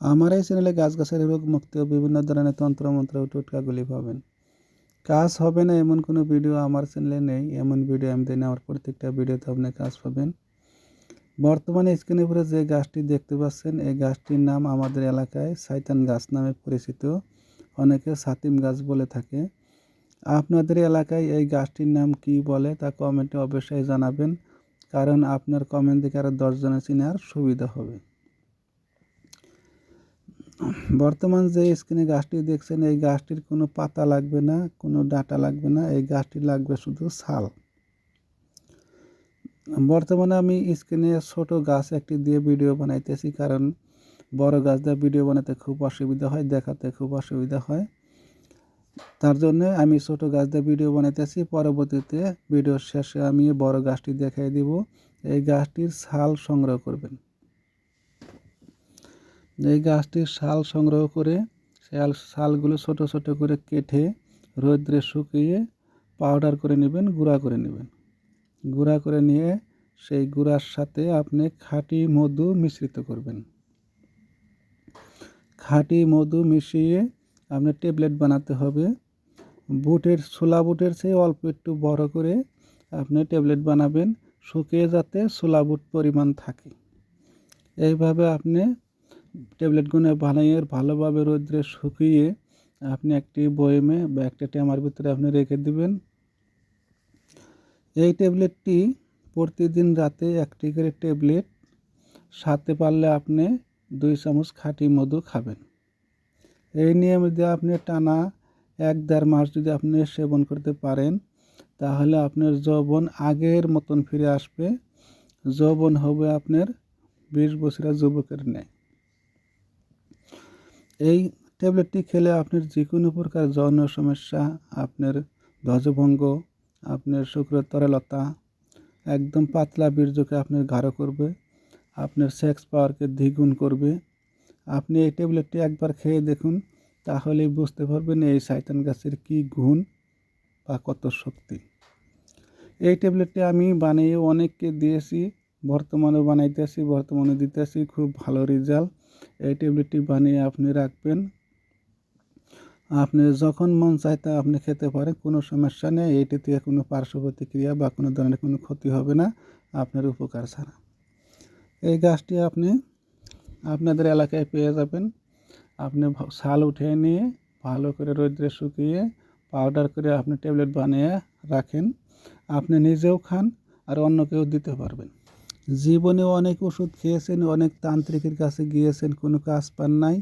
আমার এই চ্যানেলে গাছগাছালি রোগ মুক্তি ও বিভিন্ন ধরনের তন্ত্রমন্ত্র ও টোটকাগুলি পাবেন। কাজ হবে না এমন কোনো ভিডিও আমার চ্যানেলে নেই। এমন ভিডিও আমি দিই না আমার প্রত্যেকটা ভিডিওতে আপনি কাজ পাবেন। বর্তমানে স্ক্রিনের উপরে যে গাছটি দেখতে পাচ্ছেন, এই গাছটির নাম আমাদের এলাকায় সাইতান গাছ নামে পরিচিত। অনেকে সাতিম গাছ বলে থাকে। আপনাদের এলাকায় এই গাছটির নাম কি বলে তা কমেন্টে অবশ্যই জানাবেন। কারণ আপনার কমেন্ট দেখে আরও দশজনের চিনার সুবিধা হবে। বর্তমান যে স্ক্রিনে গাছটি দেখছেন, এই গাছটির কোনো পাতা লাগবে না, কোনো ডাটা লাগবে না, এই গাছটি লাগবে শুধু ছাল। বর্তমানে আমি স্ক্রিনে ছোট গাছ একটি দিয়ে ভিডিও বানাইতেছি কারণ বড় গাছ দিয়ে ভিডিও বানাতে খুব অসুবিধা হয়, দেখাতে খুব অসুবিধা হয়। তার জন্য আমি ছোট গাছ দিয়ে ভিডিও বানাইতেছি, পরবর্তীতে ভিডিওর শেষে আমি বড় গাছটি দেখাই দিব। এই গাছটির ছাল সংগ্রহ করবেন। এই গাছটির শাল সংগ্রহ করে শাল, শালগুলো ছোট ছোট করে কেটে রৌদ্রে শুকিয়ে পাউডার করে নেবেন, গুঁড়া করে নেবেন। গুঁড়া করে নিয়ে সেই গুঁড়ার সাথে আপনি খাঁটি মধু মিশ্রিত করবেন। খাঁটি মধু মিশিয়ে আপনি ট্যাবলেট বানাতে হবে। বুটের, ছোলা বুটের চেয়ে অল্প একটু বড় করে আপনি ট্যাবলেট বানাবেন, শুকিয়ে যাতে ছোলা বুট পরিমাণ থাকে। এইভাবে আপনি ট্যাবলেটগুলো বানিয়ে ভালোভাবে রোদ্রে শুকিয়ে আপনি একটি বয়েমে বা একটা ট্যামার ভিতরে আপনি রেখে দিবেন। এই ট্যাবলেটটি প্রতিদিন রাতে একটি করে ট্যাবলেট, সাথে পারলে আপনি দুই চামচ খাঁটি মধু খাবেন। এই নিয়ম যদি আপনি টানা এক দেড় মাস যদি আপনি সেবন করতে পারেন, তাহলে আপনার যৌবন আগের মতন ফিরে আসবে। যৌবন হবে আপনার বিশ বছরের যুবকের নেয় এই ট্যাবলেটটি খেলে আপনার যে কোনো প্রকার যৌন সমস্যা, আপনার ধ্বজভঙ্গ, আপনার শুক্রের তরলতা একদম পাতলা বীর্যকে আপনার গাঢ় করবে, আপনার সেক্স পাওয়ারকে দ্বিগুণ করবে। আপনি এই ট্যাবলেটটি একবার খেয়ে দেখুন, তাহলেই বুঝতে পারবেন এই সাইতান গাছের কী গুণ বা কত শক্তি। এই ট্যাবলেটটি আমি বানিয়ে অনেককে দিয়েছি বর্তমানে বানাইতেছি, বর্তমানে দিতেছি, খুব ভালো রেজাল্ট এই ট্যাবলেটটি বানিয়ে আপনি রাখবেন। আপনি যখন মন চায় তা আপনি খেতে পারেন, কোনো সমস্যা নেই। এইটিতে কোনো পার্শ্ব প্রতিক্রিয়া বা কোনো ধরনের কোনো ক্ষতি হবে না, আপনার উপকার ছাড়া। এই গাছটি আপনি আপনাদের এলাকায় পেয়ে যাবেন। আপনি ছাল উঠিয়ে নিয়ে ভালো করে রৌদ্রে শুকিয়ে পাউডার করে আপনি ট্যাবলেট বানিয়ে রাখেন। আপনি নিজেও খান আর অন্যকেও দিতে পারবেন। জীবনে অনেক ওষুধ খেয়েছেন, অনেক তান্ত্রিকের কাছে গিয়েছেন, কোনো কাজ পান নাই।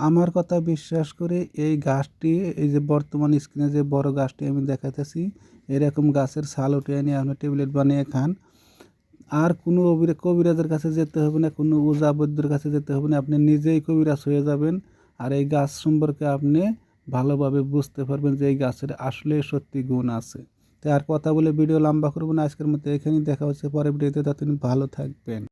আমার কথা বিশ্বাস করে এই গাছটি, এই যে বর্তমান স্ক্রিনে যে বড় গাছটি আমি দেখাতেছি এরকম গাছের ছাল উঠে নিয়ে আপনি ট্যাবলেট বানিয়ে খান। আর কোনো কবিরাজের কাছে যেতে হবে না, কোনো উজা বৈদ্যর কাছে যেতে হবে না, আপনি নিজেই কবিরাজ হয়ে যাবেন। আর এই গাছ সম্পর্কে আপনি ভালোভাবে বুঝতে পারবেন যে এই গাছের আসলে সত্যি গুণ আছে। তো আর কথা বলে ভিডিও লম্বা করব না। আজকের মতো এখানেই দেখা হচ্ছে। পরের ভিডিওতে, ততদিন ভালো থাকবেন।